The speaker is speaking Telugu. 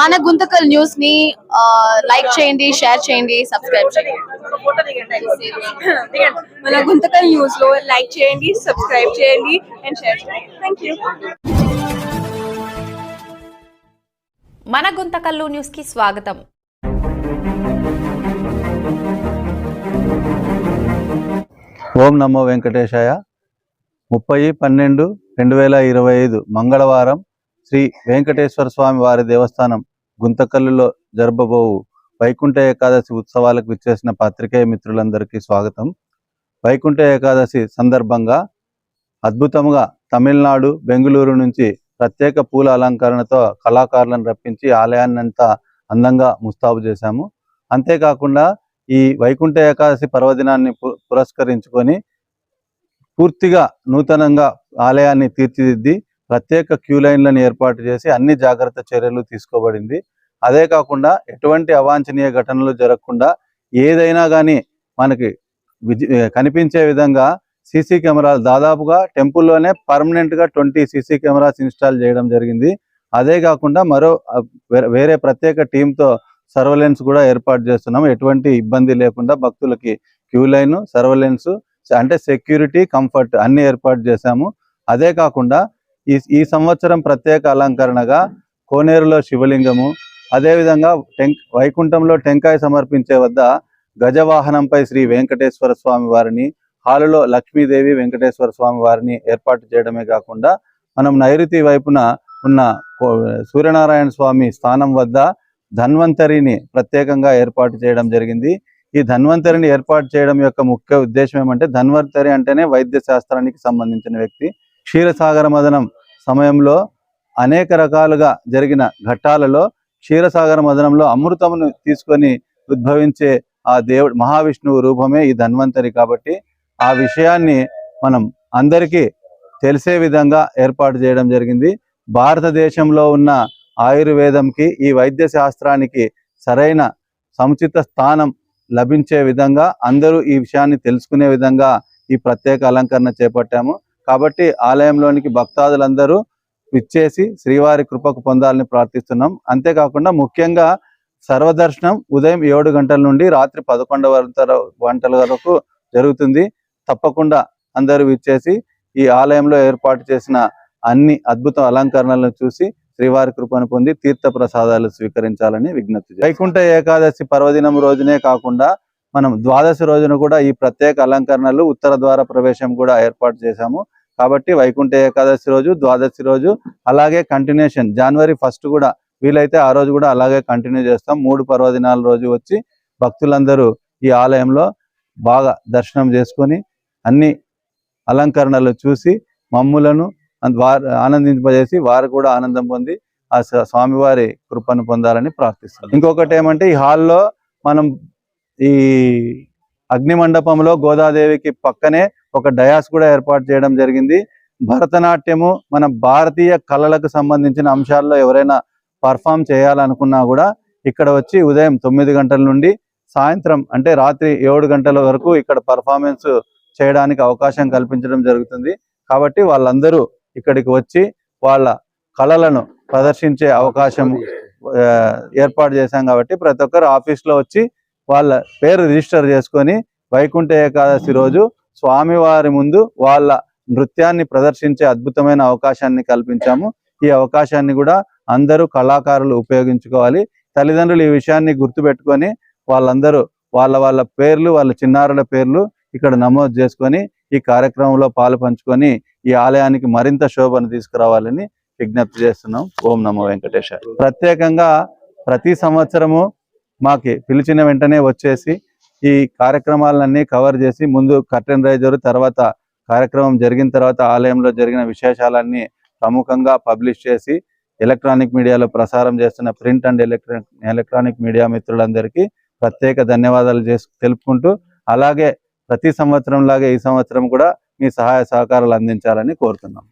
మన గుంతకల్ న్యూస్ని లైక్ చేయండి షేర్ చేయండి సబ్స్క్రైబ్ చేయండి. మన గుంతకల్ న్యూస్లో లైక్ చేయండి సబ్స్క్రైబ్ చేయండి అండ్ షేర్ చేయండి. థ్యాంక్ యూ మన గుంతకల్లు న్యూస్కి స్వాగతం. ఓం నమో వెంకటేశాయ. ముప్పై పన్నెండు రెండు వేల ఇరవై ఐదు మంగళవారం శ్రీ వెంకటేశ్వర స్వామి వారి దేవస్థానం గుంతకల్లులో జరపబోవు వైకుంఠ ఏకాదశి ఉత్సవాలకు విచ్చేసిన పాత్రికేయ మిత్రులందరికీ స్వాగతం. వైకుంఠ ఏకాదశి సందర్భంగా అద్భుతంగా తమిళనాడు బెంగళూరు నుంచి ప్రత్యేక పూల అలంకరణతో కళాకారులను రప్పించి ఆలయాన్ని అంతా అందంగా ముస్తాబు చేశాము. అంతేకాకుండా ఈ వైకుంఠ ఏకాదశి పర్వదినాన్ని పు- పురస్కరించుకొని పూర్తిగా నూతనంగా ఆలయాన్ని తీర్చిదిద్ది ప్రత్యేక క్యూ లైన్లను ఏర్పాటు చేసి అన్ని జాగ్రత్త చర్యలు తీసుకోబడింది. అదే కాకుండా ఎటువంటి అవాంఛనీయ ఘటనలు జరగకుండా ఏదైనా కానీ మనకి విజి- కనిపించే విధంగా సీసీ కెమెరాలు దాదాపుగా టెంపుల్లోనే పర్మనెంట్గా ట్వంటీ సీసీ కెమెరాస్ ఇన్స్టాల్ చేయడం జరిగింది. అదే కాకుండా మరో వేరే- వేరే ప్రత్యేక టీంతో సర్వలెన్స్ కూడా ఏర్పాటు చేస్తున్నాం ఎటువంటి ఇబ్బంది లేకుండా భక్తులకి క్యూ లైన్ సర్వలెన్స్ అంటే సెక్యూరిటీ కంఫర్ట్ అన్ని ఏర్పాటు చేశాము. అదే కాకుండా ఈ ఈ సంవత్సరం ప్రత్యేక అలంకరణగా కోనేరులో శివలింగము అదేవిధంగా టెం వైకుంఠంలో టెంకాయ సమర్పించే వద్ద గజవాహనంపై శ్రీ వెంకటేశ్వర స్వామి వారిని హాలులో లక్ష్మీదేవి వెంకటేశ్వర స్వామి వారిని ఏర్పాటు చేయడమే కాకుండా మనం నైరుతి వైపున ఉన్న కో- సూర్యనారాయణ స్వామి స్థానం వద్ద ధన్వంతరిని ప్రత్యేకంగా ఏర్పాటు చేయడం జరిగింది. ఈ ధన్వంతరిని ఏర్పాటు చేయడం యొక్క ముఖ్య ఉద్దేశం ఏమంటే ధన్వంతరి అంటేనే వైద్య శాస్త్రానికి సంబంధించిన వ్యక్తి. క్షీరసాగర మదనం సమయంలో అనేక రకాలుగా జరిగిన ఘట్టాలలో క్షీరసాగర మదనంలో అమృతమును తీసుకొని ఉద్భవించే ఆ దేవుడు మహావిష్ణువు రూపమే ఈ ధన్వంతరి కాబట్టి ఆ విషయాన్ని మనం అందరికీ తెలిసే విధంగా ఏర్పాటు చేయడం జరిగింది. భారతదేశంలో ఉన్న ఆయుర్వేదంకి ఈ వైద్య శాస్త్రానికి సరైన సముచిత స్థానం లభించే విధంగా అందరూ ఈ విషయాన్ని తెలుసుకునే విధంగా ఈ ప్రత్యేక అలంకరణ చేపట్టాము. కాబట్టి ఆలయంలోనికి భక్తాదులందరూ విచ్చేసి శ్రీవారి కృపకు పొందాలని ప్రార్థిస్తున్నాం. అంతేకాకుండా ముఖ్యంగా సర్వదర్శనం ఉదయం ఏడు గంటల నుండి రాత్రి పదకొండు గంటల వరకు జరుగుతుంది. తప్పకుండా అందరూ విచ్చేసి ఈ ఆలయంలో ఏర్పాటు చేసిన అన్ని అద్భుత అలంకరణలను చూసి శ్రీవారి కృపను పొంది తీర్థ ప్రసాదాలు స్వీకరించాలని విజ్ఞప్తి వైకుంఠ ఏకాదశి పర్వదినం రోజునే కాకుండా మనం ద్వాదశి రోజున కూడా ఈ ప్రత్యేక అలంకరణలు ఉత్తర ద్వార ప్రవేశం కూడా ఏర్పాటు చేశాము. కాబట్టి వైకుంఠ ఏకాదశి రోజు ద్వాదశి రోజు అలాగే కంటిన్యూషన్ జనవరి ఫస్ట్ కూడా వీలైతే ఆ రోజు కూడా అలాగే కంటిన్యూ చేస్తాం. మూడు పర్వదినాల రోజు వచ్చి భక్తులందరూ ఈ ఆలయంలో బాగా దర్శనం చేసుకొని అన్ని అలంకరణలు చూసి మమ్ములను వారు ఆనందింపజేసి వారు కూడా ఆనందం పొంది ఆ స్వామివారి కృపను పొందాలని ప్రార్థిస్తాం ఇంకొకటి ఏమంటే ఈ హాల్లో మనం ఈ అగ్ని మండపంలో గోదాదేవికి పక్కనే ఒక డయాస్ కూడా ఏర్పాటు చేయడం జరిగింది. భరతనాట్యము మన భారతీయ కళలకు సంబంధించిన అంశాల్లో ఎవరైనా పర్ఫామ్ చేయాలనుకున్నా కూడా ఇక్కడ వచ్చి ఉదయం తొమ్మిది గంటల నుండి సాయంత్రం అంటే రాత్రి ఏడు గంటల వరకు ఇక్కడ పర్ఫార్మెన్స్ చేయడానికి అవకాశం కల్పించడం జరుగుతుంది. కాబట్టి వాళ్ళందరూ ఇక్కడికి వచ్చి వాళ్ళ కళలను ప్రదర్శించే అవకాశం ఏర్పాటు చేశాం కాబట్టి ప్రతి ఒక్కరు ఆఫీస్లో వచ్చి వాళ్ళ పేరు రిజిస్టర్ చేసుకొని వైకుంఠ ఏకాదశి రోజు స్వామివారి ముందు వాళ్ళ నృత్యాన్ని ప్రదర్శించే అద్భుతమైన అవకాశాన్ని కల్పించాము. ఈ అవకాశాన్ని కూడా అందరూ కళాకారులు ఉపయోగించుకోవాలి. తల్లిదండ్రులు ఈ విషయాన్ని గుర్తుపెట్టుకొని వాళ్ళందరూ వాళ్ళ వాళ్ళ పేర్లు వాళ్ళ చిన్నారుల పేర్లు ఇక్కడ నమోదు చేసుకొని ఈ కార్యక్రమంలో పాలు పంచుకొని ఈ ఆలయానికి మరింత శోభను తీసుకురావాలని విజ్ఞప్తి చేస్తున్నాం. ఓం నమో వెంకటేశ్వర ప్రత్యేకంగా ప్రతి సంవత్సరము మాకి పిలిచిన వెంటనే వచ్చేసి ఈ కార్యక్రమాలన్నీ కవర్ చేసి ముందు కర్టెన్ రైజర్ తర్వాత కార్యక్రమం జరిగిన తర్వాత ఆలయంలో జరిగిన విశేషాలన్నీ ప్రముఖంగా పబ్లిష్ చేసి ఎలక్ట్రానిక్ మీడియాలో ప్రసారం చేస్తున్న print and electronic electronic media మిత్రులందరికీ ప్రత్యేక ధన్యవాదాలు చేసు తెలుపుకుంటూ అలాగే ప్రతి సంవత్సరం లాగే ఈ సంవత్సరం కూడా మీ సహాయ సహకారాలు అందించాలని కోరుతున్నాం.